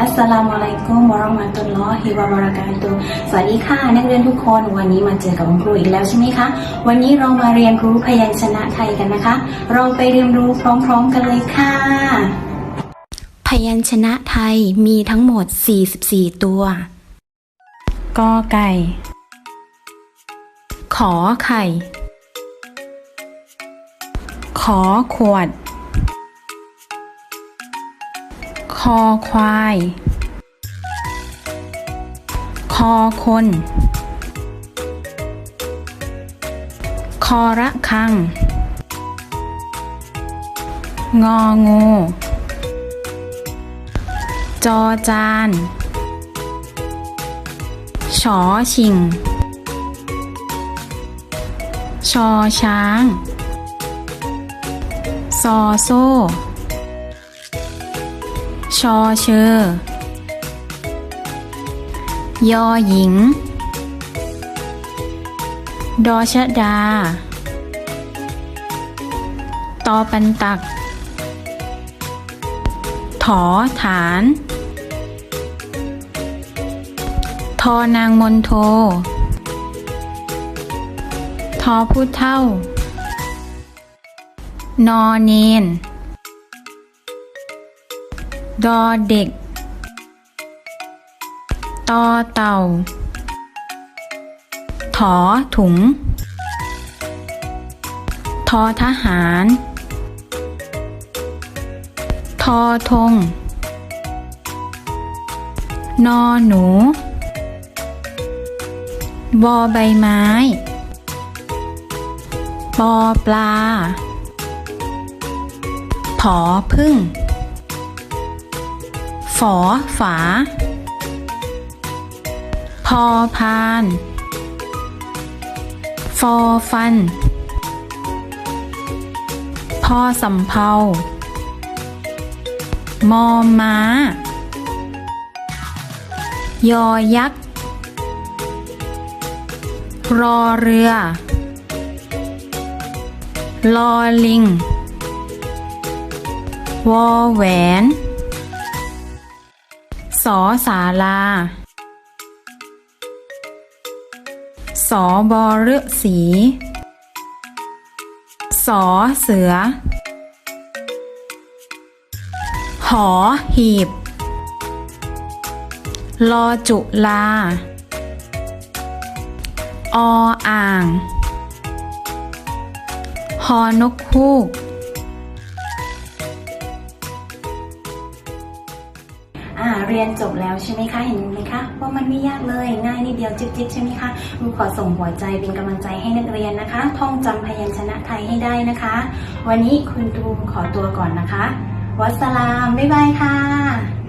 อัสสลามุอะลัยกุมวะเราะมะตุลลอฮิวะบะเราะกาตุสวัสดีค่ะ นักเรียนทุกคนวันนี้มาเจอกับคุณครูอีกแล้วใช่ไหมคะ วันนี้เรามาเรียนรู้พยัญชนะไทยกันนะคะ เราไปเรียนรู้พร้อม ๆ กันเลยค่ะ พยัญชนะไทยมีทั้งหมด 44 ตัวกอไก่ ขอไข่ ขอขวด คอควาย คอคน คอระคัง งองู จอจาน ชอชิง ชอช้าง ซอโซ่ ชอเชอยอหญิง ดอชดา ตอปันตัก ถอฐาน ทอนางมนโท ทอผู้เท่า นอเนน ดอเด็ก ตอเต่า ถอถุง ทอทหาร ทอทง นอหนู บอใบไม้ ปอปลา ผอพึ่ง อฝา พอพาน ฟอฟัน พอสำเพามอม้า ยอยักษ์ รอเรือ ลอลิง วอแหวน สอสาลา สอบอฤษี สอเสือ หอหีบ ลอจุลา ออ่าง ฮอนกฮูก อ่าเรียนจบแล้วใช่ไหมคะเห็นไหมคะว่ามันไม่ยากเลยง่ายนิดเดียวจิ๊บจิ๊บใช่ไหมคะครูขอส่งหัวใจเป็นกำลังใจให้นักเรียนนะคะ ท่องจำพยัญชนะไทยให้ได้นะคะ วันนี้คุณตูขอตัวก่อนนะคะ วัสสลามบ๊ายบายค่ะ